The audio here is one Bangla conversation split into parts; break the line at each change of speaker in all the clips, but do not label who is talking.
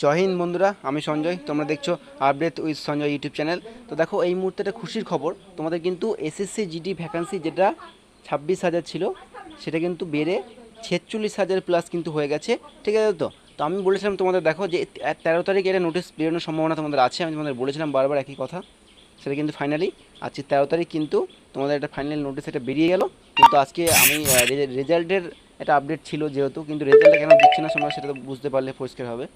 জয় হিন্দ বন্ধুরা, আমি সঞ্জয়, তোমরা দেখছ update with Sanjay YouTube channel তো দেখো, এই মুহূর্তে একটা খুশির খবর, তোমাদের কিন্তু এসএসসি জিডি ভ্যাকান্সি যেটা ছাব্বিশ হাজার ছিল, সেটা কিন্তু বেড়ে ছেচল্লিশ হাজার প্লাস কিন্তু হয়ে গেছে, ঠিক আছে তো? তো আমি বলেছিলাম তোমাদের, দেখো যে তেরো তারিখ এটা নোটিস বেরোনোর সম্ভাবনা তোমাদের আছে, আমি তোমাদের বলেছিলাম বারবার একই কথা, সেটা কিন্তু ফাইনালি আজকে তেরো তারিখ কিন্তু তোমাদের একটা ফাইনাল নোটিস এটা বেরিয়ে গেল, কিন্তু আজকে আমি রেজাল্টের একটা আপডেট ছিল যেহেতু, কিন্তু রেজাল্টটা কেন দিচ্ছে না তোমরা সেটা তো বুঝতে পারলে পরিষ্কার হবে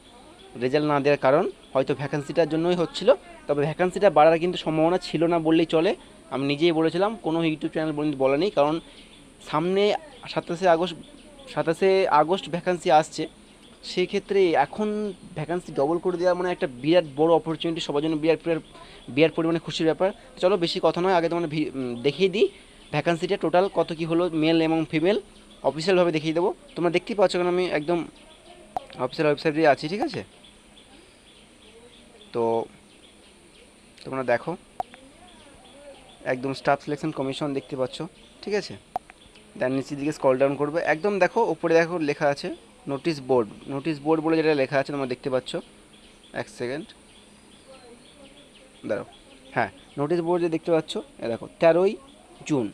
রেজাল্ট না দেওয়ার কারণ হয়তো ভ্যাকান্সিটার জন্যই হচ্ছিল, তবে ভ্যাকান্সিটা বাড়ার কিন্তু সম্ভাবনা ছিল না বললেই চলে। আমি নিজেই বলেছিলাম, কোনো ইউটিউব চ্যানেল বলা নেই, কারণ সামনে সাতাশে আগস্ট সাতাশে আগস্ট ভ্যাকান্সি আসছে। সেই ক্ষেত্রে এখন ভ্যাকান্সি ডবল করে দেওয়া মানে একটা বিরাট বড় অপরচুনিটি সবার জন্য বিরাট বিরাট পরিমাণে খুশির ব্যাপার। চলো বেশি কথা নয়, আগে তোমার দেখিয়ে দিই ভ্যাকান্সিটা টোটাল কত কি হলো মেল এবং ফিমেল অফিসিয়ালভাবে দেখিয়ে দেবো। তোমরা দেখতেই পাচ্ছ কারণ আমি একদম অফিসিয়াল ওয়েবসাইটে আছি, ঠিক আছে? তো তোমরা দেখো। একদম স্টাফ সিলেকশন কমিশন দেখতে পাচ্ছ, ঠিক আছে? দেন নিচের দিকে স্কল ডাউন করবে। একদম দেখো, উপরে দেখো লেখা আছে নোটিশ বোর্ড নোটিশ বোর্ড বলে যেটা লেখা আছে, তোমরা দেখতে পাচ্ছ। এক সেকেন্ড দাঁড়াও। হ্যাঁ নোটিশ বোর্ড যে দেখতে পাচ্ছ, এ দেখো, তেরোই June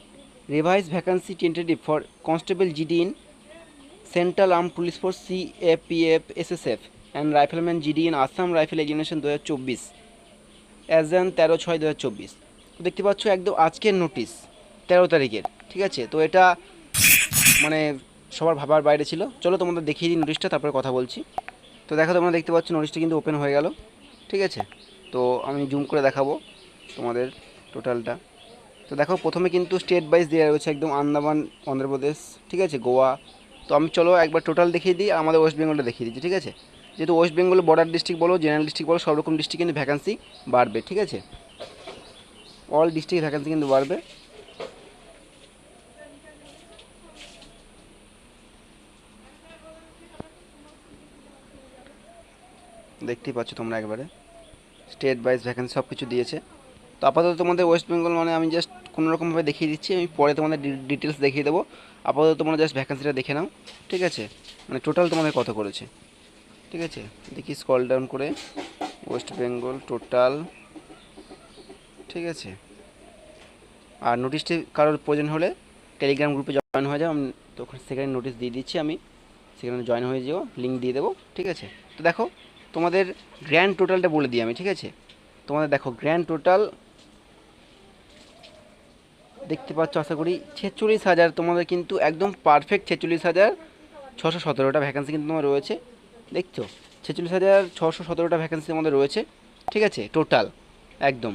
revise vacancy tentative for constable GD in central arm police force C A and rifleman GD in Assam rifle examination দু হাজার চব্বিশ। অ্যাজ অ্যান তেরো ছয় দু হাজার চব্বিশ দেখতে পাচ্ছ একদম আজকের নোটিশ, তেরো তারিখের, ঠিক আছে? তো এটা মানে সবার ভাবার বাইরে ছিল। চলো তোমাদের দেখিয়ে দিই নোটিশটা, তারপরে কথা বলছি। তো দেখো তোমরা দেখতে পাচ্ছ নোটিশটা কিন্তু ওপেন হয়ে গেল, ঠিক আছে? তো আমি জুম করে দেখাবো তোমাদের টোটালটা। তো দেখো প্রথমে কিন্তু স্টেট ওয়াইজ দেওয়া রয়েছে একদম আন্দামান, অন্ধ্রপ্রদেশ, ঠিক আছে? গোয়া। তো আমি চলো একবার টোটাল দেখিয়ে দিই, আমাদের ওয়েস্ট বেঙ্গলটা দেখিয়ে দিচ্ছি, ঠিক আছে? যেহেতু ওয়েস্ট বেঙ্গল বর্ডার ডিস্ট্রিক্ট বলো, জেনারেল ডিস্ট্রিক্ট বলো, সব রকম ডিস্ট্রিক্ট কিন্তু ভ্যাকান্সি বাড়বে, ঠিক আছে? অল ডিস্ট্রিক্ট ভ্যাকান্সি কিন্তু বাড়বে। দেখতেই পাচ্ছ তোমরা একবারে। স্টেট ওয়াইজ ভ্যাকেন্সি সব কিছু দিয়েছে। তো আপাতত তোমাদের ওয়েস্ট বেঙ্গল মানে আমি জাস্ট কোনো রকমভাবে দেখিয়ে দিচ্ছি, আমি পরে তোমাদের ডিটেলস দেখিয়ে দেবো। আপাতত তোমরা জাস্ট ভ্যাকেন্সিটা দেখে নাও, ঠিক আছে? মানে টোটাল তোমাদের কত করেছে। ঠিক আছে? দেখি স্কল ডাউন করে ওয়েস্ট বেঙ্গল টোটাল ঠিক আছে? আর নোটিশটি কারোর প্রয়োজন হলে টেলিগ্রাম গ্রুপে জয়েন হয়ে যাও, আমি তখন সেখানে নোটিশ দিয়ে দিচ্ছি আমি। সেখানে জয়েন হয়ে যাও লিঙ্ক দিয়ে দেবো, ঠিক আছে? তো দেখো, তোমাদের গ্র্যান্ড টোটালটা বলে দিই আমি, ঠিক আছে? তোমাদের দেখো গ্র্যান্ড টোটাল দেখতে পাচ্ছ, আশা করি ছেচল্লিশ হাজার, তোমাদের কিন্তু একদম পারফেক্ট ছেচল্লিশ হাজার ছশো সতেরোটা ভ্যাকেন্সি কিন্তু তোমার রয়েছে। দেখছ ছেচল্লিশ হাজার ছশো সতেরোটা ভ্যাকেন্সি আমাদের রয়েছে। ঠিক আছে? টোটাল একদম।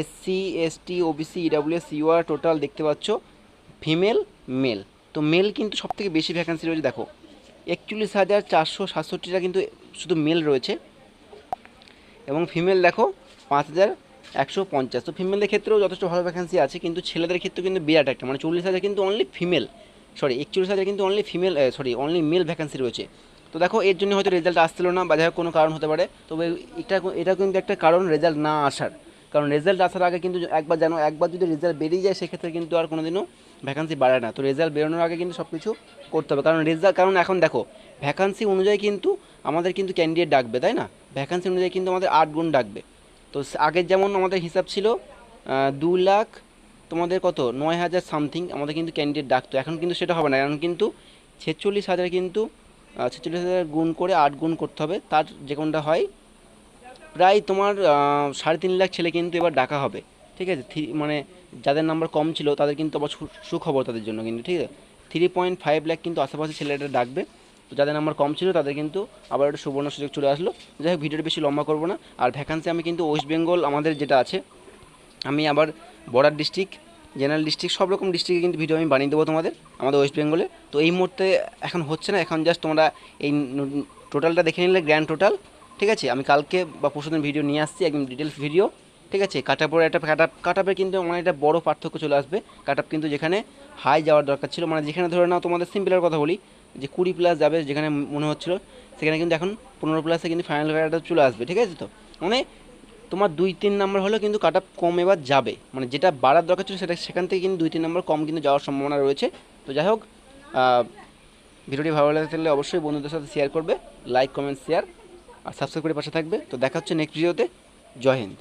SC ST OBC EWS UR total দেখতে পাচ্ছ ফিমেল মেল তো মেল কিন্তু সব থেকে বেশি ভ্যাকেন্সি রয়েছে, দেখো। একচল্লিশ হাজার চারশো সাতষট্টিটা কিন্তু শুধু মেল রয়েছে। এবং ফিমেল দেখো, পাঁচ হাজার একশো পঞ্চাশ। তো ফিমেলদের ক্ষেত্রেও যথেষ্ট ভালো ভ্যাকেন্সি আছে, কিন্তু ছেলেদের ক্ষেত্রেও কিন্তু বিরাট একটা। মানে চল্লিশ হাজার কিন্তু অনলি ফিমেল সরি একচল্লিশ হাজার কিন্তু only female sorry only male vacancy রয়েছে। তো দেখো, এর জন্য হয়তো রেজাল্ট আসছিল না বা যাই কোনো কারণ হতে পারে। তবে এটা এটা কিন্তু একটা কারণ রেজাল্ট না আসার। কারণ রেজাল্ট আসার আগে কিন্তু একবার জানো, একবার যদি রেজাল্ট বেরিয়ে যায়, সেক্ষেত্রে কিন্তু আর কোনোদিনও ভ্যাকান্সি বাড়ে না। তো রেজাল্ট বেরোনোর আগে কিন্তু সব কিছু করতে হবে। কারণ রেজাল্ট কারণ এখন দেখো ভ্যাকান্সি অনুযায়ী কিন্তু আমাদের কিন্তু ক্যান্ডিডেট ডাকবে, তাই না? ভ্যাকান্সি অনুযায়ী কিন্তু আমাদের আট গুণ ডাকবে। তো আগের যেমন আমাদের হিসাব ছিল দু লাখ তোমাদের কত? নয় হাজার সামথিং আমাদের কিন্তু ক্যান্ডিডেট ডাকতো। এখন কিন্তু সেটা হবে না। এখন কিন্তু ছেচল্লিশ হাজার কিন্তু ছেচল্লিশ হাজার গুণ করে আট গুণ করতে হবে। তার যে কোনটা হয়, প্রায় তোমার সাড়ে তিন লাখ ছেলে কিন্তু এবার ডাকা হবে। ঠিক আছে? থ্রি মানে যাদের নাম্বার কম ছিল, তাদের কিন্তু আবার সুখবর তাদের জন্য কিন্তু, ঠিক আছে? থ্রি পয়েন্ট ফাইভ লাখ কিন্তু আশেপাশে ছেলেটা ডাকবে। তো যাদের নাম্বার কম ছিল, তাদের কিন্তু আবার একটা সুবর্ণ সুযোগ চলে আসলো। যাই হোক, ভিডিওটা বেশি লম্বা করব না। আর ভ্যাকান্সি আমি কিন্তু ওয়েস্ট বেঙ্গল আমাদের যেটা আছে, আমি আবার বর্ডার ডিস্ট্রিক্ট জেনারেল ডিস্ট্রিক্ট, সব রকম ডিস্ট্রিক্টে কিন্তু ভিডিও আমি বানিয়ে দেবো তোমাদের, আমাদের ওয়েস্ট বেঙ্গলে তো এই মুহূর্তে এখন হচ্ছে না, এখন জাস্ট তোমরা এই টোটালটা দেখে নিলে গ্র্যান্ড টোটাল ঠিক আছে? আমি কালকে বা পরশুদিন ভিডিও নিয়ে আসছি, একদম ডিটেলস ভিডিও ঠিক আছে? কাট আপের একটা, কাট আপ কাট আপের কিন্তু মানে একটা বড় পার্থক্য চলে আসবে। কাট আপ কিন্তু যেখানে হাই যাওয়ার দরকার ছিল মানে যেখানে ধরে নাও তোমাদের সিম্পলের কথা বলি, যে কুড়ি প্লাস যাবে যেখানে মনে হচ্ছিল, সেখানে কিন্তু এখন পনেরো প্লাসে কিন্তু ফাইনাল কাটা চলে আসবে, ঠিক আছে তো? মানে তোমার দুই তিন নাম্বার হলেও কিন্তু কাট কম এবার যাবে। মানে যেটা বাড়ার দরকার ছিল সেটা সেখান থেকে কিন্তু দুই তিন নাম্বার কম কিন্তু যাওয়ার সম্ভাবনা রয়েছে। তো যাই হোক ভিডিওটি ভালো লাগে থাকলে অবশ্যই বন্ধুদের সাথে শেয়ার করবে লাইক কমেন্ট শেয়ার আর সাবস্ক্রাইব করে পাশে থাকবে। তো দেখা হচ্ছে নেক্সট ভিডিওতে জয় হিন্দ।